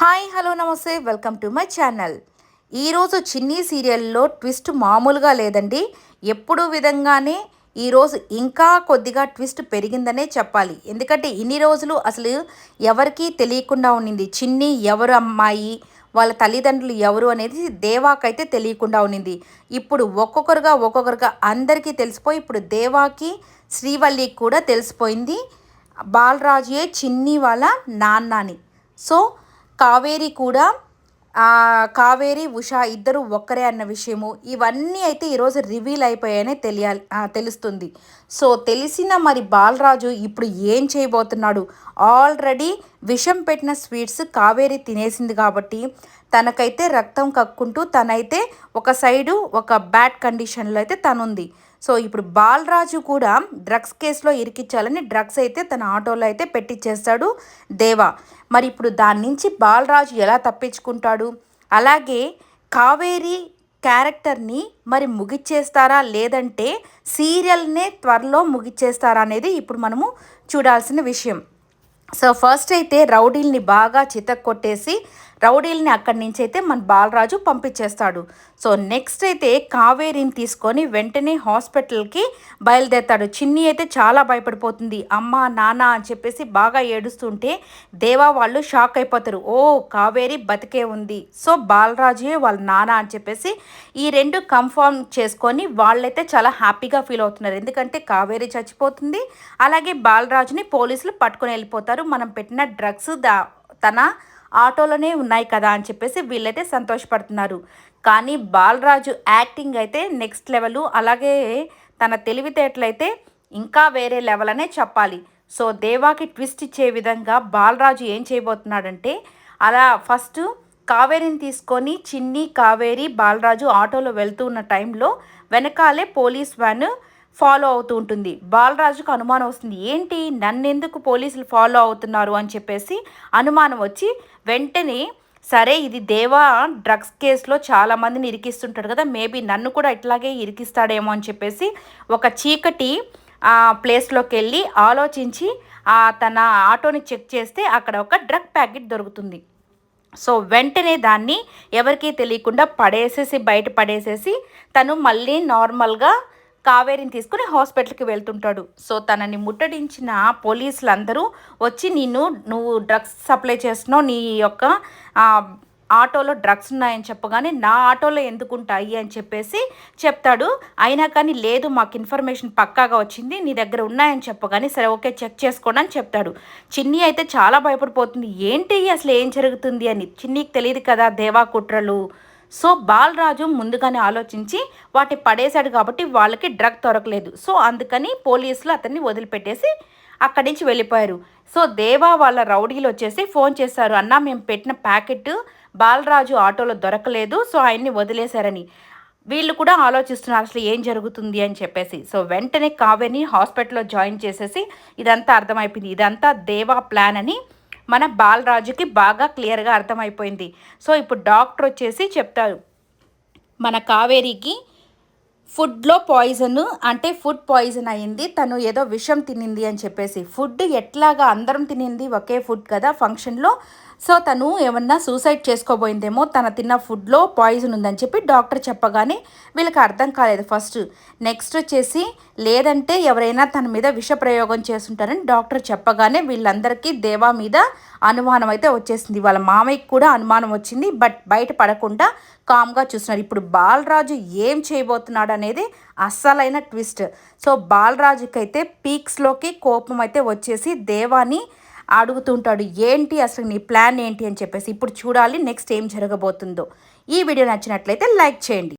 Hi hello namaste welcome to my channel. ఈరోజు చిన్ని సీరియల్లో ట్విస్ట్ మామూలుగా లేదండి. ఎప్పుడు విధంగానే ఈరోజు ఇంకా కొద్దిగా ట్విస్ట్ పెరిగిందనే చెప్పాలి. ఎందుకంటే ఇన్ని రోజులు అసలు ఎవరికీ తెలియకుండా ఉండింది చిన్ని ఎవరు అమ్మాయి వాళ్ళ తల్లిదండ్రులు ఎవరు అనేది దేవాకైతే తెలియకుండా ఉండింది ఇప్పుడు ఒక్కొక్కరుగా ఒక్కొక్కరుగా అందరికీ తెలిసిపోయి ఇప్పుడు దేవాకి శ్రీవల్లికి కూడా తెలిసిపోయింది. బాలరాజుయే చిన్ని వాళ్ళ నాన్న అని సో కావేరి కూడా కావేరి ఉషా ఇద్దరు ఒక్కరే అన్న విషయము. ఇవన్నీ అయితే ఈరోజు రివీల్ అయిపోయాయని తెలియాలి తెలుస్తుంది. సో తెలిసిన మరి బాలరాజు ఇప్పుడు ఏం చేయబోతున్నాడు? ఆల్రెడీ విషం పెట్టిన స్వీట్స్ కావేరి తినేసింది కాబట్టి తనకైతే రక్తం కక్కుంటూ తనైతే ఒక సైడు ఒక బ్యాడ్ కండిషన్లో అయితే తనుంది. సో ఇప్పుడు బాలరాజు కూడా డ్రగ్స్ కేసులో ఇరికిచ్చాలని డ్రగ్స్ అయితే తన ఆటోలో అయితే పెట్టించేస్తాడు దేవా. మరి ఇప్పుడు దాని నుంచి బాలరాజు ఎలా తప్పించుకుంటాడు? అలాగే కావేరి క్యారెక్టర్ని మరి ముగిచ్చేస్తారా? లేదంటే సీరియల్నే త్వరలో ముగిచ్చేస్తారా అనేది ఇప్పుడు మనము చూడాల్సిన విషయం. సో ఫస్ట్ అయితే రౌడీల్ని బాగా చితక్కొట్టేసి రౌడీల్ని అక్కడి నుంచి అయితే మన బాలరాజు పంపించేస్తాడు. సో నెక్స్ట్ అయితే కావేరిని తీసుకొని వెంటనే హాస్పిటల్కి బయలుదేరుతాడు. చిన్ని అయితే చాలా భయపడిపోతుంది. అమ్మ నాన్న అని చెప్పేసి బాగా ఏడుస్తుంటే దేవా వాళ్ళు షాక్ అయిపోతారు. ఓ కావేరి బతికే ఉంది. సో బాలరాజే వాళ్ళ నాన్న అని చెప్పేసి ఈ రెండు కన్ఫర్మ్ చేసుకొని వాళ్ళైతే చాలా హ్యాపీగా ఫీల్ అవుతున్నారు. ఎందుకంటే కావేరి చచ్చిపోతుంది. అలాగే బాలరాజుని పోలీసులు పట్టుకొని వెళ్ళిపోతారు. మనం పెట్టిన డ్రగ్స్ దా తన ఆటోలోనే ఉన్నాయి కదా అని చెప్పేసి వీళ్ళైతే సంతోషపడుతున్నారు. కానీ బాలరాజు యాక్టింగ్ అయితే నెక్స్ట్ లెవెల్. అలాగే తన తెలివితేటలైతే ఇంకా వేరే లెవెల్ అనే చెప్పాలి. సో దేవాకి ట్విస్ట్ ఇచ్చే విధంగా బాలరాజు ఏం చేయబోతున్నాడంటే అలా ఫస్ట్ కావేరిని తీసుకొని చిన్ని కావేరి బాలరాజు ఆటోలో వెళ్తూ ఉన్న టైంలో వెనకాలే పోలీస్ వ్యాన్ ఫాలో అవుతూ ఉంటుంది. బాలరాజుకు అనుమానం వస్తుంది. ఏంటి? నన్నెందుకు పోలీసులు ఫాలో అవుతున్నారు? అని చెప్పేసి అనుమానం వచ్చి వెంటనే సరే ఇది దేవా డ్రగ్స్ కేసులో చాలామందిని ఇరికిస్తుంటాడు కదా మేబీ నన్ను కూడా ఇట్లాగే ఇరికిస్తాడేమో అని చెప్పేసి ఒక చీకటి ప్లేస్లోకి వెళ్ళి ఆలోచించి తన ఆటోని చెక్ చేస్తే అక్కడ ఒక డ్రగ్ ప్యాకెట్ దొరుకుతుంది. సో వెంటనే దాన్ని ఎవరికీ తెలియకుండా పడేసేసి బయట పడేసేసి తను మళ్ళీ నార్మల్గా కావేరిని తీసుకుని హాస్పిటల్కి వెళ్తుంటాడు. సో తనని ముట్టడించిన పోలీసులందరూ వచ్చి నిన్ను నువ్వు డ్రగ్స్ సప్లై చేస్తున్నావు నీ యొక్క ఆటోలో డ్రగ్స్ ఉన్నాయని చెప్పగానే నా ఆటోలో ఎందుకు ఉంటాయి అని చెప్పేసి చెప్తాడు. అయినా కానీ లేదు మాకు ఇన్ఫర్మేషన్ పక్కాగా వచ్చింది నీ దగ్గర ఉన్నాయని చెప్పగానే సరే ఓకే చెక్ చేసుకోండి అని చెప్తాడు. చిన్ని అయితే చాలా భయపడిపోతుంది. ఏంటి అసలు ఏం జరుగుతుంది? అని. చిన్నీకి తెలియదు కదా దేవా కుట్రలు. సో బాలరాజు ముందుగానే ఆలోచించి వాటి పడేశాడు కాబట్టి వాళ్ళకి డ్రగ్ దొరకలేదు. సో అందుకని పోలీసులు అతన్ని వదిలిపెట్టేసి అక్కడి నుంచి వెళ్ళిపోయారు. సో దేవా వాళ్ళ రౌడీలు వచ్చేసి ఫోన్ చేశారు. అన్న మేము పెట్టిన ప్యాకెట్ బాలరాజు ఆటోలో దొరకలేదు సో ఆయన్ని వదిలేశారని. వీళ్ళు కూడా ఆలోచిస్తున్నారు అసలు ఏం జరుగుతుంది? అని చెప్పేసి. సో వెంటనే కావ్యని హాస్పిటల్లో జాయిన్ చేసేసి ఇదంతా అర్థమైపోయింది. ఇదంతా దేవా ప్లాన్ అని మన బాలరాజుకి బాగా క్లియర్గా అర్థమైపోయింది. సో ఇప్పుడు డాక్టర్ వచ్చేసి చెప్తారు. మన కావేరికి ఫుడ్లో పాయిజన్ అంటే ఫుడ్ పాయిజన్ అయింది. తను ఏదో విషం తినింది అని చెప్పేసి. ఫుడ్ ఎట్లాగా అందరం తినింది ఒకే ఫుడ్ కదా ఫంక్షన్లో సో తను ఏమన్నా సూసైడ్ చేసుకోబోయిందేమో తన తిన్న ఫుడ్లో పాయిజన్ ఉందని చెప్పి డాక్టర్ చెప్పగానే వీళ్ళకి అర్థం కాలేదు ఫస్ట్ నెక్స్ట్ వచ్చేసి లేదంటే ఎవరైనా తన మీద విష ప్రయోగం చేస్తుంటారని డాక్టర్ చెప్పగానే వీళ్ళందరికీ దేవా మీద అనుమానం అయితే వచ్చేసింది. వాళ్ళ మామయ్యకి కూడా అనుమానం వచ్చింది. బట్ బయట పడకుండా కామ్గా చూస్తున్నారు. ఇప్పుడు బాలరాజు ఏం చేయబోతున్నాడు అనేది అస్సలైన ట్విస్ట్ సో బాలరాజుకి అయితే పీక్స్లోకి కోపం అయితే వచ్చేసి దేవాని అడుగుతుంటాడు ఏంటి అసలు నీ ప్లాన్ ఏంటి? అని చెప్పేసి ఇప్పుడు చూడాలి నెక్స్ట్ ఏం జరగబోతుందో. ఈ వీడియో నచ్చినట్లయితే లైక్ చేయండి.